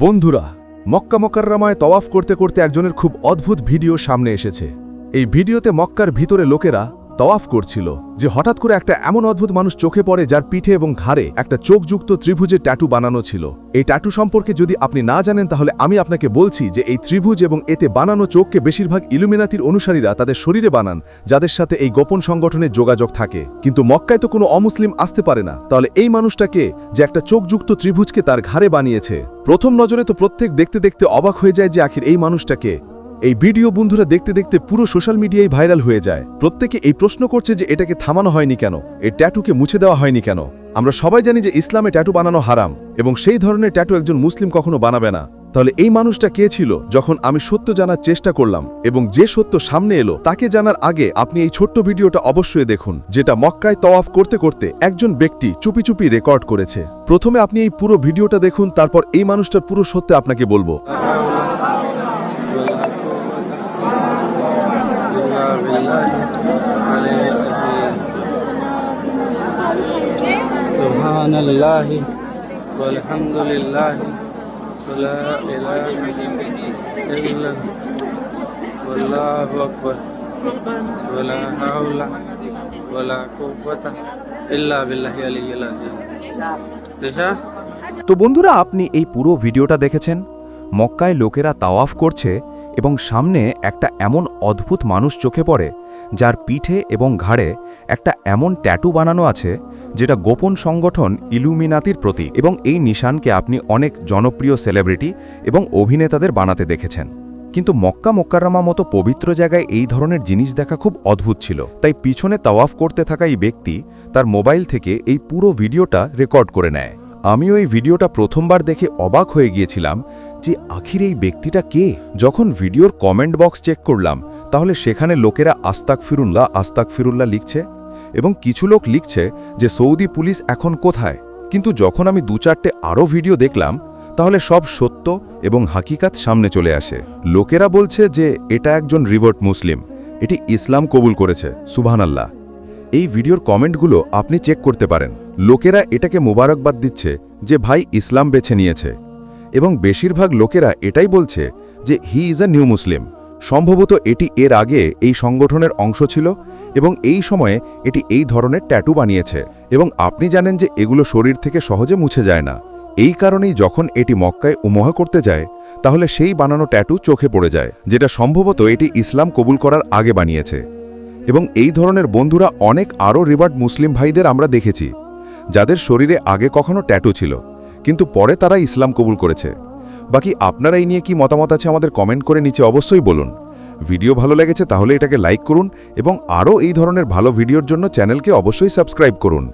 বন্ধুরা, মক্কা মক্কাররামায় তওয়াফ করতে করতে একজনের খুব অদ্ভুত ভিডিও সামনে এসেছে। এই ভিডিওতে মক্কার ভিতরে লোকেরা তওয়াফ করছিল যে হঠাৎ করে একটা এমন অদ্ভুত মানুষ চোখে পড়ে যার পিঠে এবং ঘাড়ে একটা চোখযুক্ত ত্রিভুজের ট্যাটু বানানো ছিল। এই ট্যাটু সম্পর্কে যদি আপনি না জানেন, তাহলে আমি আপনাকে বলছি যে এই ত্রিভুজ এবং এতে বানানো চোখকে বেশিরভাগ ইলুমিনাতির অনুসারীরা তাদের শরীরে বানান, যাদের সাথে এই গোপন সংগঠনের যোগাযোগ থাকে। কিন্তু মক্কায় তো কোনো অমুসলিম আসতে পারে না। তাহলে এই মানুষটাকে যে একটা চোখযুক্ত ত্রিভুজকে তার ঘাড়ে বানিয়েছে? প্রথম নজরে তো প্রত্যেক দেখতে দেখতে অবাক হয়ে যায় যে আখির এই মানুষটাকে এই ভিডিও বন্ধুরা দেখতে দেখতে পুরো সোশ্যাল মিডিয়ায় ভাইরাল হয়ে যায়। প্রত্যেকে এই প্রশ্ন করছে যে এটাকে থামানো হয়নি কেন? এই ট্যাটুকে মুছে দেওয়া হয়নি কেন? আমরা সবাই জানি যে ইসলামে ট্যাটু বানানো হারাম এবং সেই ধরনের ট্যাটু একজন মুসলিম কখনো বানাবে না। তাহলে এই মানুষটা কে ছিল যখন আমি সত্য জানার চেষ্টা করলাম এবং যে সত্য সামনে এলো তাকে জানার আগে আপনি এই ছোট্ট ভিডিওটা অবশ্যই দেখুন, যেটা মক্কায় তওয়াফ করতে করতে একজন ব্যক্তি চুপি চুপি রেকর্ড করেছে। প্রথমে আপনি এই পুরো ভিডিওটা দেখুন, তারপর এই মানুষটার পুরো সত্য আপনাকে বলব। سبحان الله والحمد لله ولا إله إلا الله والله أكبر ولا حول ولا قوة إلا بالله العلي العظيم দিশা তো বন্ধুরা আপনি এই পুরো ভিডিওটা দেখেছেন মক্কায় লোকেরা তাওয়াফ করছে এবং সামনে একটা এমন অদ্ভুত মানুষ চোখে পড়ে, যার পিঠে এবং ঘাড়ে একটা এমন ট্যাটু বানানো আছে, যেটা গোপন সংগঠন ইলুমিনাতির প্রতীক এবং এই নিশানকে আপনি অনেক জনপ্রিয় সেলিব্রিটি এবং অভিনেতাদের বানাতে দেখেছেন। কিন্তু মক্কা মোক্কারামা মতো পবিত্র জায়গায় এই ধরনের জিনিস দেখা খুব অদ্ভুত ছিল। তাই পিছনে তাওয়াফ করতে থাকা এই ব্যক্তি তার মোবাইল থেকে এই পুরো ভিডিওটা রেকর্ড করে নেয়। আমিও এই ভিডিওটা প্রথমবার দেখে অবাক হয়ে গিয়েছিলাম যে আখির এই ব্যক্তিটা কে? যখন ভিডিওর কমেন্ট বক্স চেক করলাম তাহলে সেখানে লোকেরা আস্তাক ফিরুল্লাহ আস্তাক ফিরুল্লাহ লিখছে এবং কিছু লোক লিখছে যে সৌদি পুলিশ এখন কোথায়। কিন্তু যখন আমি দু চারটে আরও ভিডিও দেখলাম, তাহলে সব সত্য এবং হাকিকাত সামনে চলে আসে। লোকেরা বলছে যে এটা একজন রিভার্ট মুসলিম, এটি ইসলাম কবুল করেছে, সুবহানাল্লাহ। এই ভিডিওর কমেন্টগুলো আপনি চেক করতে পারেন। লোকেরা এটাকে মোবারকবাদ দিচ্ছে যে ভাই ইসলাম বেছে নিয়েছে। এবং বেশিরভাগ লোকেরা এটাই বলছে যে হি ইজ আ নিউ মুসলিম। সম্ভবত এটি এর আগে এই সংগঠনের অংশ ছিল এবং এই সময়ে এটি এই ধরনের ট্যাটু বানিয়েছে এবং আপনি জানেন যে এগুলো শরীর থেকে সহজে মুছে যায় না। এই কারণেই যখন এটি মক্কায় উমোহ করতে যায়, তাহলে সেই বানানো ট্যাটু চোখে পড়ে যায়, যেটা সম্ভবত এটি ইসলাম কবুল করার আগে বানিয়েছে। এবং এই ধরনের বন্ধুরা অনেক আরও রিভার্ট মুসলিম ভাইদের আমরা দেখেছি, যাদের শরীরে আগে কখনো ট্যাটু ছিল, কিন্তু পরে তারা ইসলাম কবুল করেছে। বাকি আপনারা এই নিয়ে কি মতামত আছে আমাদের কমেন্ট করে নিচে অবশ্যই বলুন। ভিডিও ভালো লেগেছে তাহলে এটাকে লাইক করুন এবং আরও এই ধরনের ভালো ভিডিওর জন্য চ্যানেলকে অবশ্যই সাবস্ক্রাইব করুন।